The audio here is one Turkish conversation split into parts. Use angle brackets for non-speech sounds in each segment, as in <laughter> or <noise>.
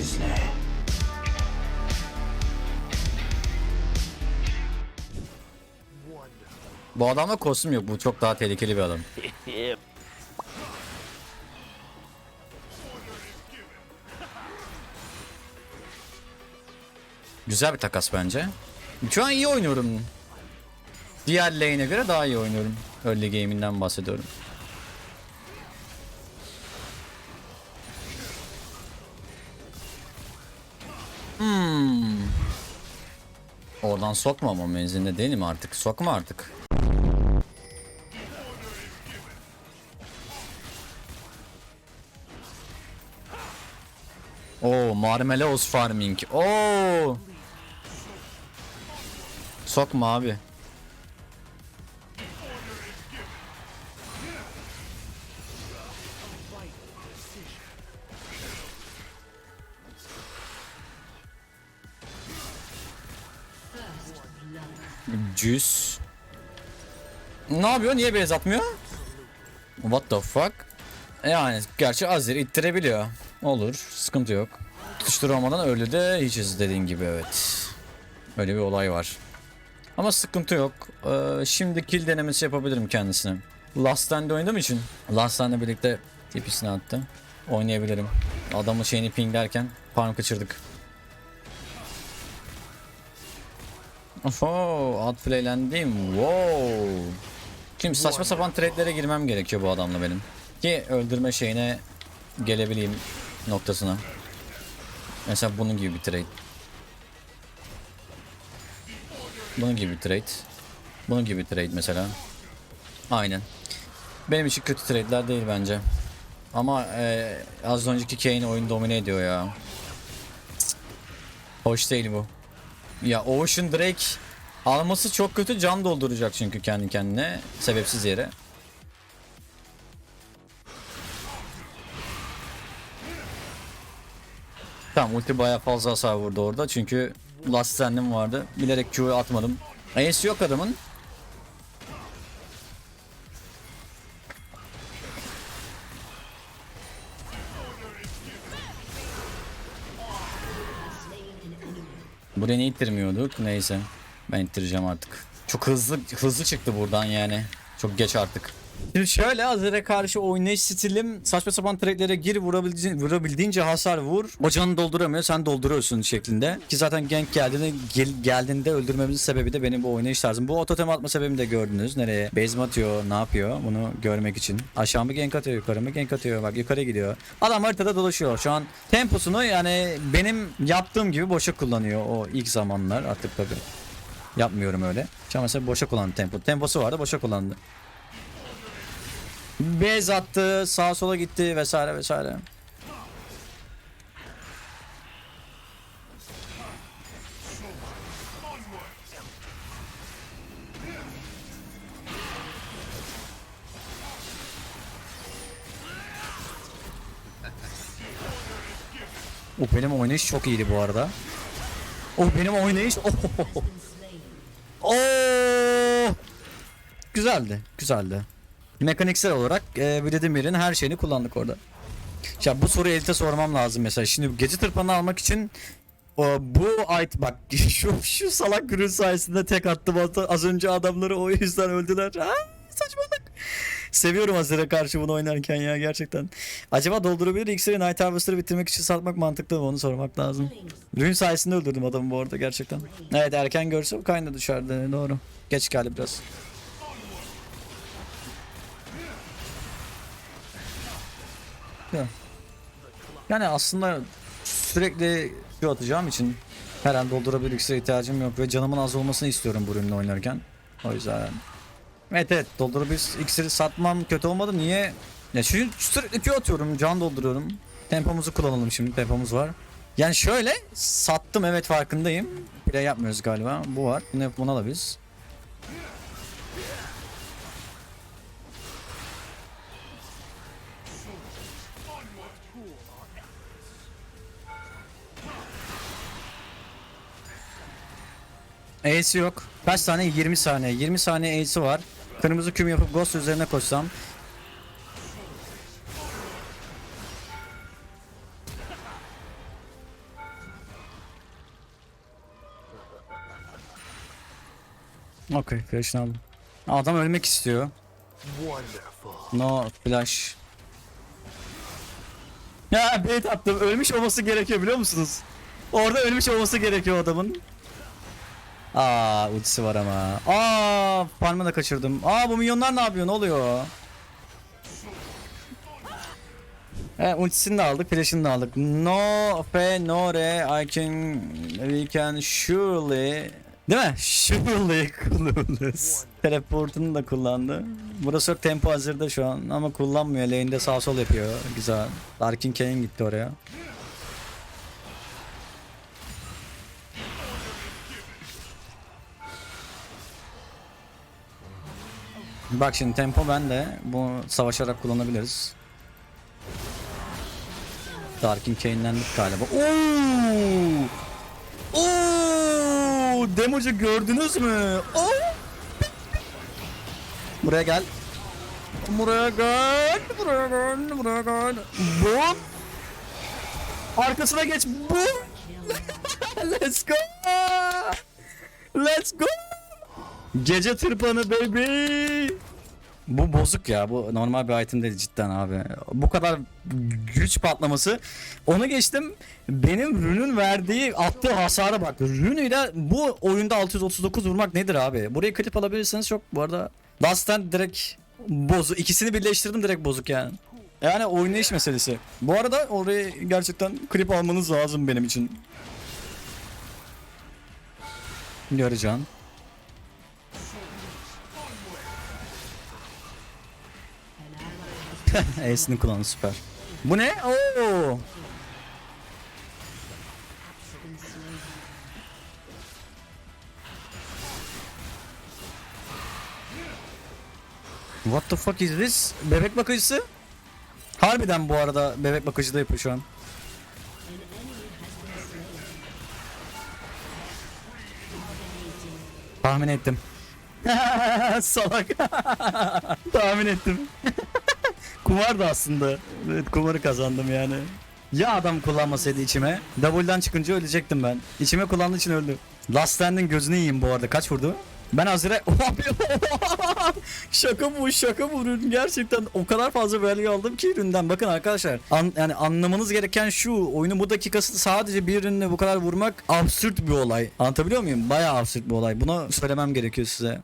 İzle. Bu adamda kostüm yok. Bu çok daha tehlikeli bir adam. Güzel bir takas bence. Şu an iyi oynuyorum. Diğer lane'e göre daha iyi oynuyorum. Early game'inden bahsediyorum. Hmm. Oradan sokma ama menzilinde değilim artık. Sokma artık. Oo, Marmelos farming. Oo. Sokma abi. Cüs. Ne yapıyor? Niye beyaz atmıyor? What the fuck? Yani gerçi Azir ittirebiliyor. Olur. Sıkıntı yok. Tutuşturamadan öyle de hiç dediğin gibi evet. Öyle bir olay var. Ama sıkıntı yok. Ee, şimdi kill denemesi yapabilirim kendisine. Last Stand'de oynadığım için Last Stand'le birlikte tipisini attı. Oynayabilirim. Adamın şeyini pinglerken farm kaçırdık. Oho, outplaylendim. Wow. Şimdi saçma sapan trade'lere girmem gerekiyor bu adamla benim. Ki öldürme şeyine gelebileyim noktasına. Mesela bunun gibi bir trade. Bunun gibi bir trade. Bunun gibi bir trade mesela. Aynen. Benim için kötü trade'ler değil bence. Ama e, az önceki Kane oyunu domine ediyor ya. Hoş değil bu. Ya Ocean Drake alması çok kötü can dolduracak çünkü kendi kendine sebepsiz yere. Tamam ulti baya fazla hasar vurdu orada çünkü Last Stand'im vardı. Bilerek Q'yu atmadım. Ace yok adamın. Buraya niye ittirmiyorduk? Neyse. Ben ittireceğim artık. Çok hızlı hızlı çıktı buradan yani. Çok geç artık. Şimdi şöyle Azer'e karşı oynayış stilim saçma sapan trade'lere gir vurabildiğince, vurabildiğince hasar vur. O canını dolduramıyor sen dolduruyorsun şeklinde. Ki zaten gank geldiğinde, gel, geldiğinde öldürmemizin sebebi de benim bu oynayış tarzım. Bu ototem atma sebebini de gördünüz. Nereye? Base atıyor? Ne yapıyor? Bunu görmek için. Aşağı mı gank atıyor? Yukarı mı gank atıyor? Bak yukarı gidiyor. Adam haritada dolaşıyor. Şu an temposunu yani benim yaptığım gibi boşa kullanıyor o ilk zamanlar. Artık tabii yapmıyorum öyle. Şu an mesela boşa kullandı tempo. Temposu vardı boşa kullandı. Bez attı, sağa sola gitti vesaire vesaire. O benim oynayış çok iyiydi bu arada. O benim oynayış. <laughs> Oh. Oh. Güzeldi, güzeldi. Mekaniksel olarak e, Vladimir'in her şeyini kullandık orada. Ya bu soruyu Elite sormam lazım mesela. Şimdi gece tırpanı almak için o, bu ait bak <laughs> şu şu salak gürül sayesinde tek attım az önce adamları o yüzden öldüler. Ha, saçmalık. Seviyorum Azir'e karşı bunu oynarken ya gerçekten. Acaba doldurabilir iksiri Night Harvester'ı bitirmek için satmak mantıklı mı onu sormak lazım. Rune sayesinde öldürdüm adamı bu arada gerçekten. Evet erken görse bu kaynadı dışarıda doğru. Geç geldi biraz. Ya. Yani aslında sürekli Q atacağım için her an doldurabilir iksire ihtiyacım yok ve canımın az olmasını istiyorum bu ürünle oynarken. O yüzden Evet evet doldurabilir iksiri satmam kötü olmadı. Niye? Ya şu sürekli Q atıyorum can dolduruyorum. Tempomuzu kullanalım şimdi tempomuz var. Yani şöyle sattım evet farkındayım. Play yapmıyoruz galiba. Bu var. Bunu, bunu alabiliriz. E'si yok. Kaç saniye? 20 saniye. 20 saniye E'si var. Kırmızı küm yapıp Ghost üzerine koşsam. Okey, flash'ını aldım. Adam ölmek istiyor. No flash. Ya bait attım. Ölmüş olması gerekiyor biliyor musunuz? Orada ölmüş olması gerekiyor adamın. Aa ultisi var ama. Aa farmı da kaçırdım. Aa bu milyonlar ne yapıyor? Ne oluyor? Evet ultisini de aldık, flash'ını da aldık. No fe no re I can we can surely Değil mi? Surely kullanırız. Teleportunu da kullandı. Burası yok tempo hazırda şu an ama kullanmıyor. Lane'de sağ sol yapıyor. Güzel. Darkin Kane gitti oraya. Bak şimdi tempo bende. Bu savaşarak kullanabiliriz. Darkin Kane'lendik galiba. Oo! Oo! Democu gördünüz mü? Oo! Buraya gel. Buraya gel. Buraya gel. Buraya gel. Boom. Arkasına geç. Boom. <laughs> Let's go. Let's go. Gece tırpanı baby. Bu bozuk ya. Bu normal bir item değil cidden abi. Bu kadar güç patlaması. Onu geçtim. Benim Rün'ün verdiği attığı hasara bak. Rün'üyle bu oyunda 639 vurmak nedir abi? Burayı klip alabilirseniz çok bu arada. Last Stand direkt bozuk. İkisini birleştirdim direkt bozuk yani. Yani oynayış meselesi. Bu arada orayı gerçekten klip almanız lazım benim için. Göreceğim. <laughs> E'sini kullandı süper. Bu ne? Oo. What the fuck is this? Bebek bakıcısı? Harbiden bu arada bebek bakıcı da yapıyor şu an. Tahmin ettim. <laughs> Salak. <laughs> Tahmin ettim. Kumardı aslında. Evet kumarı kazandım yani. Ya adam kullanmasaydı içime. Double'dan çıkınca ölecektim ben. İçime kullandığı için öldü. Last Stand'in gözünü yiyeyim bu arada. Kaç vurdu? Ben Azir'e... <laughs> şaka bu şaka bu ürün. Gerçekten o kadar fazla value aldım ki üründen. Bakın arkadaşlar. An, yani anlamanız gereken şu. Oyunun bu dakikası sadece bir ürünle bu kadar vurmak absürt bir olay. Anlatabiliyor muyum? Bayağı absürt bir olay. Bunu söylemem gerekiyor size.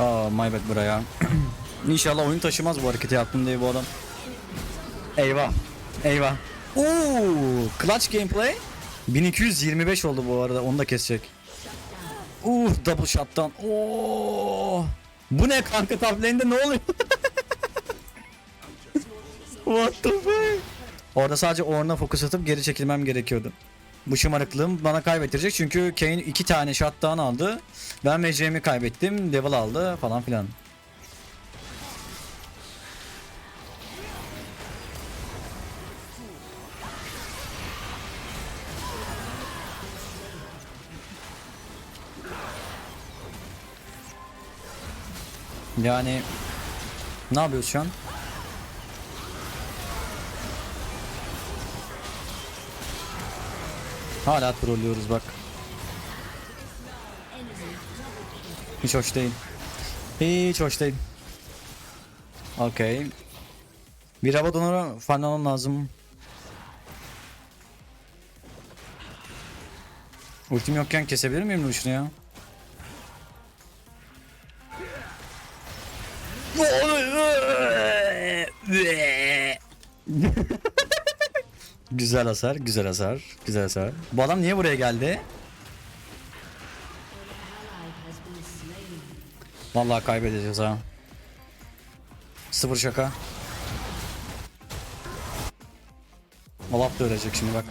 Aa my bad buraya. <clears throat> İnşallah oyun taşımaz bu hareketi yaptım diye bu adam. Eyvah. Eyvah. Oo, clutch gameplay. 1225 oldu bu arada. Onu da kesecek. Uh, double shot'tan. Oo. Bu ne kanka top lane'de ne oluyor? <laughs> What the fuck? Orada sadece Ornn'a fokus atıp geri çekilmem gerekiyordu. Bu şımarıklığım bana kaybettirecek çünkü Kane iki tane shotdown aldı. Ben MC'mi kaybettim. Level aldı falan filan. Yani ne yapıyoruz şu an? Hala trollüyoruz bak. Hiç hoş değil. Hiç hoş değil. Okey. Bir hava donora falan lazım. Ultim yokken kesebilir miyim Lucian'ı ya? <laughs> güzel hasar, güzel hasar, güzel hasar. Bu adam niye buraya geldi? Vallahi kaybedeceğiz ha. Sıfır şaka. Olaf da ölecek şimdi bak.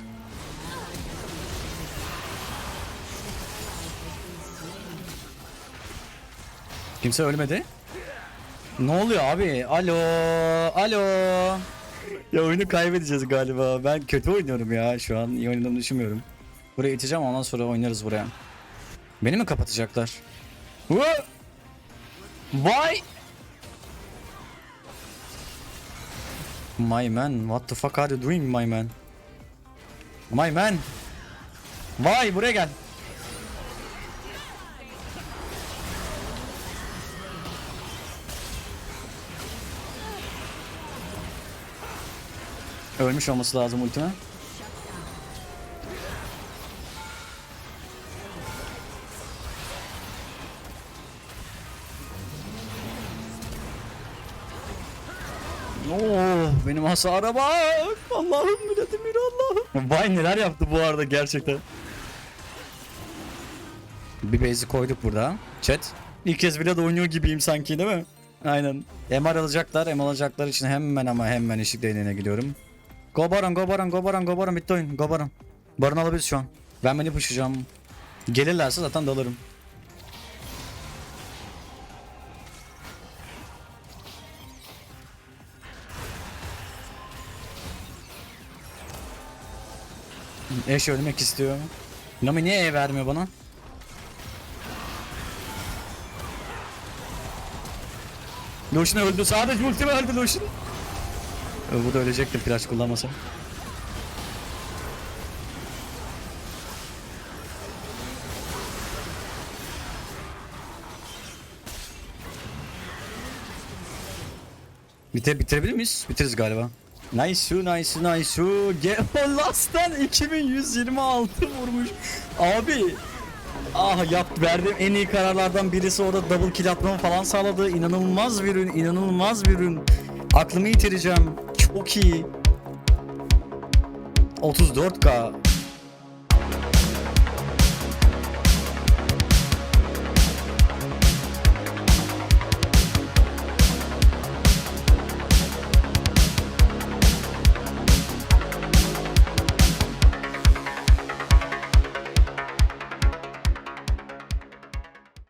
Kimse ölmedi. Ne oluyor abi? Alo, alo. Ya oyunu kaybedeceğiz galiba. Ben kötü oynuyorum ya şu an. İyi oynadığımı düşünmüyorum. Buraya iteceğim ondan sonra oynarız buraya. Beni mi kapatacaklar? Wha- Why? My man, what the fuck are you doing my man? My man. Vay buraya gel. Ölmüş olması lazım ultime. Oo, benim hasara bak. Allah'ım Vladimir Allah'ım. Vay neler yaptı bu arada gerçekten. Bir base'i koyduk burada. Chat. İlk kez bile de oynuyor gibiyim sanki değil mi? Aynen. MR alacaklar. MR alacaklar için hemen ama hemen ışık değneğine gidiyorum. Go Baron, go Baron, go Baron, go Baron. Bitti oyun. Go Baron. Baron alabiliriz şu an. Ben beni pushlayacağım. Gelirlerse zaten dalarım. Eş ölmek istiyor. Nami niye E vermiyor bana? Lucian öldü. Sadece ultimi öldü Lucian. Ee, Bu da ölecekti flash kullanmasa. Bite bitirebilir miyiz? Bitiririz galiba. Nice, nice, nice. Ge o Last'tan 2126 vurmuş. Abi. Ah yap verdiğim en iyi kararlardan birisi orada double kill atmamı falan sağladı. İnanılmaz bir ürün, inanılmaz bir ürün. Aklımı yitireceğim. Çok iyi. 34k.